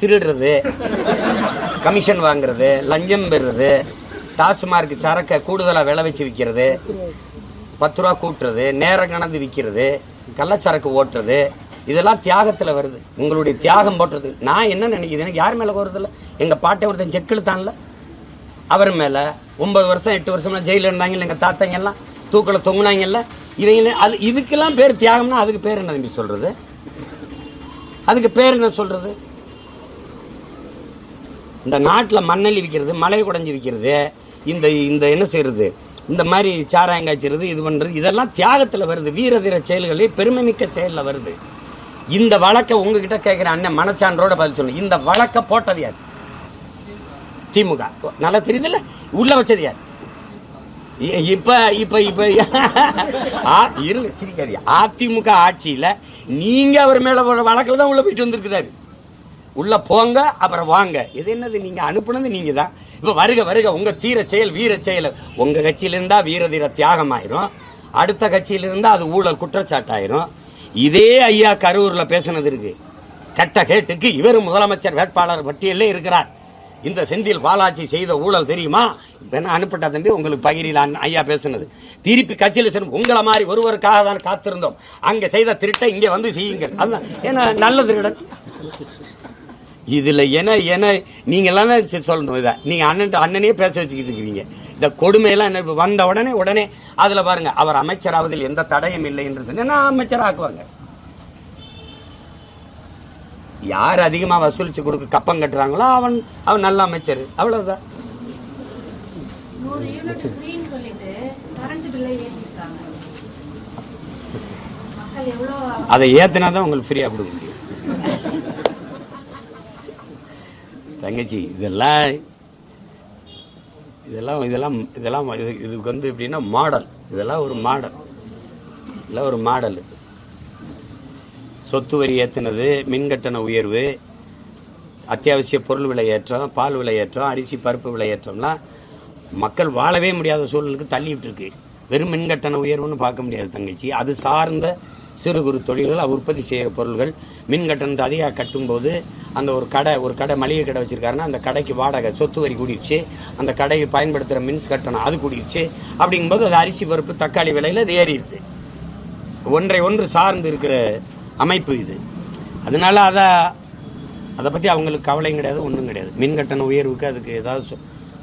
திருடுறது கமிஷன் வாங்குறது லஞ்சம் பெறுறது டாஸ்மார்க் சரக்கை கூடுதலாக விலை வச்சு விற்கிறது பத்து ரூபா கூட்டுறது நேரம் கணந்து விற்கிறது கள்ளச்சரக்கு ஓட்டுறது இதெல்லாம் தியாகத்தில் வருது. உங்களுடைய தியாகம் போட்டுறது. நான் என்ன நினைக்கிது எனக்கு யார் மேலே கோருறதில்ல? எங்கள் பாட்டை ஒருத்தன் செக்கிழுத்தான்ல அவர் மேலே ஒன்பது வருஷம் எட்டு வருஷம்லாம் ஜெயிலில் இருந்தாங்கல்ல எங்கள் தாத்தங்க தூக்கில் தொங்குனாங்கல்ல இவங்க அது இதுக்கெல்லாம் பேர் தியாகம்னா அதுக்கு பேர் என்ன தம்பி சொல்கிறது அதுக்கு பேர் என்ன சொல்கிறது இந்த நாட்டில் மண்ணெல்லி விற்கிறது மலை குடஞ்சி விற்கிறது இந்த இந்த என்ன செய்யறது? இந்த மாதிரி சாராயம் காய்ச்சிறது இது பண்ணுறது இதெல்லாம் தியாகத்தில் வருது. வீரதீர செயல்களில் பெருமை மிக்க செயலில் வருது. இந்த வழக்கை உங்ககிட்ட கேட்குற அண்ணன் மனச்சான்றோட பதில் சொல்லணும் இந்த வழக்கை போட்டது யார்? திமுக. நல்லா தெரியுதுல்ல? உள்ள வச்சது யார்? இப்போ இப்ப இப்ப இப்ப ஆ- இருங்க சிரிக்காது அதிமுக ஆட்சியில நீங்க அவர் மேல வழக்கில் தான் உள்ள போயிட்டு வந்திருக்கிறாரு. உள்ள போங்க அப்புறம் வாங்க. இது என்னது? நீங்க அனுப்புனது நீங்க தான் இப்ப வருக வருக உங்க தீர செயல் வீர செயல். உங்க கட்சியில இருந்தா வீர தீர தியாகம் ஆயிரும் அடுத்த கட்சியில இருந்தா அது ஊழல் குற்றச்சாட்டாயிரும். இதே ஐயா கரூர்ல பேசுனது இருக்கு. கட்ட கேட்டுக்கு இவர் முதலமைச்சர் வேட்பாளர் பட்டியலே இருக்கிறார். இந்த செந்தில் பாலாஜி செய்த ஊழல் தெரியுமா? என்ன அனுப்பிட்டா தம்பி? உங்களுக்கு பகிரில் அண்ணன் ஐயா பேசுனது. திருப்பி கட்சியில் சென்று உங்களை மாதிரி ஒருவருக்காக தான் காத்திருந்தோம். அங்க செய்த திருட்டை இங்க வந்து செய்யுங்கள். அதுதான். ஏன்னா நல்ல திருடன் இதுல என என நீங்க எல்லாம் தான் சொல்லணும் இதை. நீங்க அண்ணன் அண்ணனே பேச வச்சுக்கிட்டு இருக்கிறீங்க. இந்த கொடுமையெல்லாம் என்ன வந்த உடனே உடனே அதுல பாருங்க அவர் அமைச்சராவதில் எந்த தடயம் இல்லை என்று சொன்னா அமைச்சர் ஆக்குவாங்க யார் அதிகமா வசூலிச்சு கொடுக்க கப்பம் கட்டுறாங்களோ அவன் அவன் நல்ல அமைச்சர். எவ்வளோ அதை ஏத்தினா தான் உங்களுக்கு ஃப்ரீயா கொடுக்க முடியும். தங்கச்சி இதெல்லாம் இதெல்லாம் இதெல்லாம் இதெல்லாம் இது இதுக்கு வந்து எப்படின்னா மாடல் இதெல்லாம் ஒரு மாடல் இதெல்லாம் ஒரு மாடல் இது சொத்து வரி ஏற்றினது மின்கட்டண உயர்வு அத்தியாவசிய பொருள் விலை ஏற்றம் பால் விலை ஏற்றம் அரிசி பருப்பு விலை ஏற்றம்லாம் மக்கள் வாழவே முடியாத சூழலுக்கு தள்ளிவிட்டு இருக்கு வெறும் மின்கட்டண உயர்வுன்னு பார்க்க முடியாது தங்கச்சி. அது சார்ந்த சிறு குறு தொழில்கள் உற்பத்தி செய்கிற பொருள்கள் மின் கட்டணத்தை அதிகம் கட்டும்போது அந்த ஒரு கடை ஒரு கடை மளிகை கடை வச்சுருக்காருன்னா அந்த கடைக்கு வாடகை சொத்து வரி கூடிடுச்சு அந்த கடையை பயன்படுத்துகிற மின்ஸ் கட்டணம் அது கூடிடுச்சு அப்படிங்கும்போது அது அரிசி பருப்பு தக்காளி விலையில் அது ஏறிடுது. ஒன்றை ஒன்று சார்ந்து இருக்கிற அமைப்பு இது. அதனால அதை அதை பற்றி அவங்களுக்கு கவலையும் கிடையாது ஒன்றும் கிடையாது. மின் கட்டண உயர்வுக்கு அதுக்கு ஏதாவது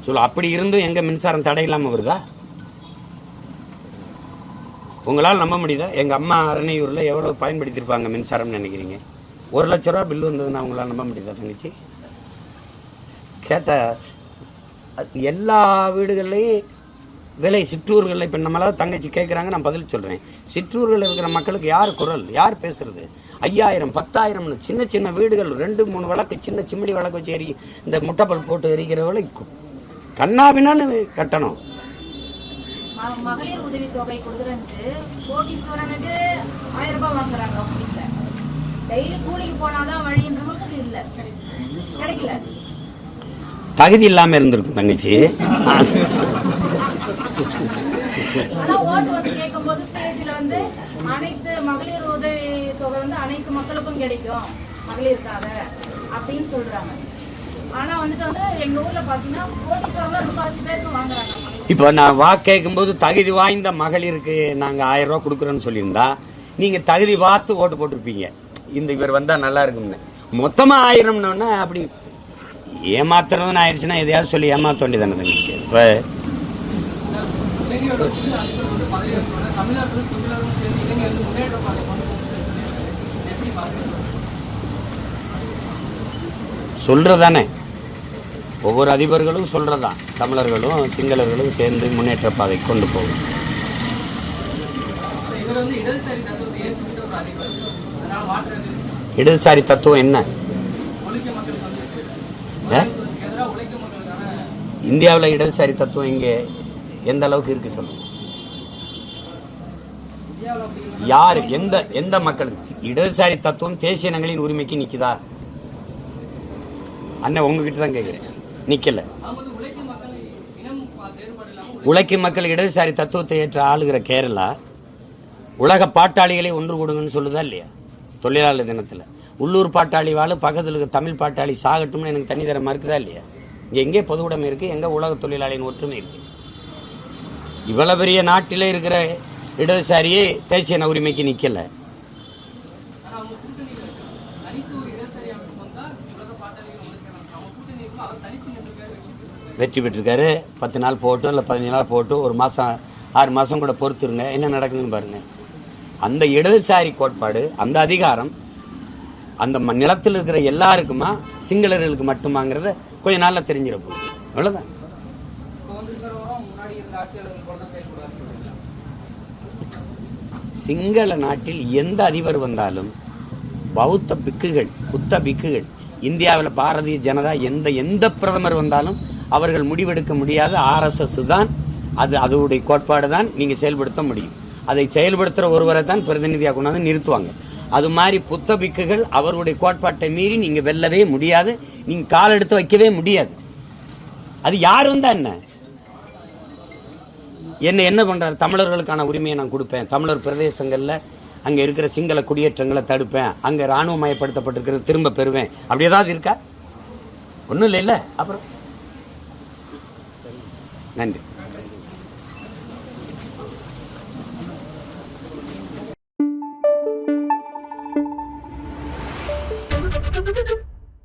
சொ- அப்படி இருந்தும் எங்கே மின்சாரம் தடை இல்லாமல் வருதா? உங்களால் நம்ப முடியுதா? எங்கள் அம்மா அரணையூர்ல எவ்வளோ பயன்படுத்தியிருப்பாங்க மின்சாரம்னு நினைக்கிறீங்க? ஒரு லட்ச ரூபா பில்லு வந்ததுன்னா உங்களால் நம்ப முடியுதா தங்கச்சி? கேட்டால் எல்லா வீடுகள்லையும் விலை சிற்றூர்களில் இப்போ நம்மளால் தங்கச்சி கேட்குறாங்க நான் பதில் சொல்கிறேன் சிற்றூர்களில் இருக்கிற மக்களுக்கு யார் குரல்? யார் பேசுறது? ஐயாயிரம் பத்தாயிரம்னு சின்ன சின்ன வீடுகள் ரெண்டு மூணு விளக்கு சின்ன சிம்மடி விளக்கு வச்சு எரி இந்த முட்டைப்பல் போட்டு எரிக்கிற கண்ணாபினான்னு கட்டணும். மகளிர் உதவி தொகை கொடுக்குறேன்ட்டு கோடீஸ்வரனுக்கு ஆயிரம் ரூபாய் வாங்குறாங்க அவங்க வீட்டுல டெய்லி கூலிக்கு போனாதான் வழின்றவங்களுக்கு இல்ல. கிடைக்கல. தகுதி இல்லாமல் இருந்திருக்கும் தங்கச்சி. ஓட்டு வந்து கேட்கும்போது ஸ்டேஜ்ல வந்து அனைத்து மகளிர் உதவி தொகை வந்து அனைத்து மக்களுக்கும் கிடைக்கும் மகளிருக்காக அப்படின்னு சொல்றாங்க. ஆனா வந்துட்டு வந்து எங்க ஊர்ல பாத்தீங்கன்னா கோடீஸ்வரம் முக்காசி பேருக்கு வாங்குறாங்க. இப்போ நான் வா கேட்கும்போது தகுதி வாய்ந்த மகளிருக்கு நாங்கள் ஆயிரம் ரூபா கொடுக்குறோன்னு சொல்லியிருந்தா நீங்கள் தகுதி பார்த்து ஓட்டு போட்டிருப்பீங்க. இந்த இவர் வந்தால் நல்லா இருக்கும்னு. மொத்தமாக ஆயிரம்னோன்னா அப்படி ஏமாத்துறதுன்னு ஆயிடுச்சுன்னா எதையாவது சொல்லி ஏமாத்த வேண்டியதானே தங்கச்சி. இப்போ சொல்றதானே ஒவ்வொரு அதிபர்களும் சொல்றதான் தமிழர்களும் சிங்களர்களும் சேர்ந்து முன்னேற்ற பாதை கொண்டு போகும். இடதுசாரி தத்துவம் என்ன? இந்தியாவில் இடதுசாரி தத்துவம் இங்கே எந்த அளவுக்கு இருக்கு சொல்லுங்க. யார் எந்த எந்த மக்களுக்கு? இடதுசாரி தத்துவம் தேசிய இனங்களின் உரிமைக்கு நிக்குதா? அண்ணன் உங்ககிட்ட தான் கேட்கிறேன் நிக்கல. உழைக்கும் மக்கள் இடதுசாரி தத்துவத்தை ஏற்ற ஆளுகிற கேரளா உலக பாட்டாளிகளை ஒன்று கொடுங்கன்னு சொல்லுதா இல்லையா? தொழிலாளர் தினத்தில். உள்ளூர் பாட்டாளி வாழ பக்கத்தில் இருக்க தமிழ் பாட்டாளி சாகட்டும்னு எனக்கு தனி தர மறுக்குதா இல்லையா? இங்கே எங்கே பொது உடைமை இருக்கு உலக தொழிலாளியின் ஒற்றுமை இருக்கு? இவ்வளவு பெரிய நாட்டிலே இருக்கிற இடதுசாரியே தேசிய உரிமைக்கு நிற்கலை ஆனா அவங்க கூட்டணியில இருக்காங்க தனித்து ஒரு இடதுசாரி அமைப்பு வந்தா உலக பாட்டாளிகள் ஒழிக்கலாம் அவங்க கூட்டணி இருக்கும் அவர் தனிச்சு நின்று பேர் வச்சு வெற்றி பெற்றிருக்காரு. பத்து நாள் போட்டோம் இல்லை பதினஞ்சு நாள் போட்டோம் ஒரு மாதம் ஆறு மாதம் கூட பொறுத்துருங்க. என்ன நடக்குதுன்னு பாருங்க. அந்த இடதுசாரி கோட்பாடு அந்த அதிகாரம் அந்த ம- நிலத்தில் இருக்கிற எல்லாருக்குமா சிங்களர்களுக்கு மட்டுமாங்கிறத கொஞ்ச நாளில் தெரிஞ்சிட போகுது. சிங்கள நாட்டில் எந்த அதிபர் வந்தாலும் பௌத்த பிக்குகள் புத்த பிக்குகள் இந்தியாவில் பாரதிய ஜனதா எந்த எந்த பிரதமர் வந்தாலும் அவர்கள் முடிவெடுக்க முடியாத ஆர்எஸ்எஸ் தான் அது அதோடைய கோட்பாடு தான் நீங்கள் செயல்படுத்த முடியும். அதை செயல்படுத்துகிற ஒருவரை தான் பிரதிநிதியாக கொண்டாந்து நிறுத்துவாங்க. அது மாதிரி புத்த பிக்குகள் கோட்பாட்டை மீறி நீங்கள் வெல்லவே முடியாது. நீங்கள் கால் எடுத்து வைக்கவே முடியாது. அது யார் வந்தா என்ன? என்ன என்ன பண்ணுறாரு தமிழர்களுக்கான உரிமையை நான் கொடுப்பேன். தமிழர் பிரதேசங்களில் அங்க இருக்கிற சிங்கள குடியேற்றங்களை தடுப்பேன். அங்க இராணுவமயப்படுத்தப்பட்டிருக்கிறது திரும்ப பெறுவேன். அப்படி ஏதாவது இருக்கா? ஒண்ணும் இல்லை இல்லை அப்புறம்? நன்றி.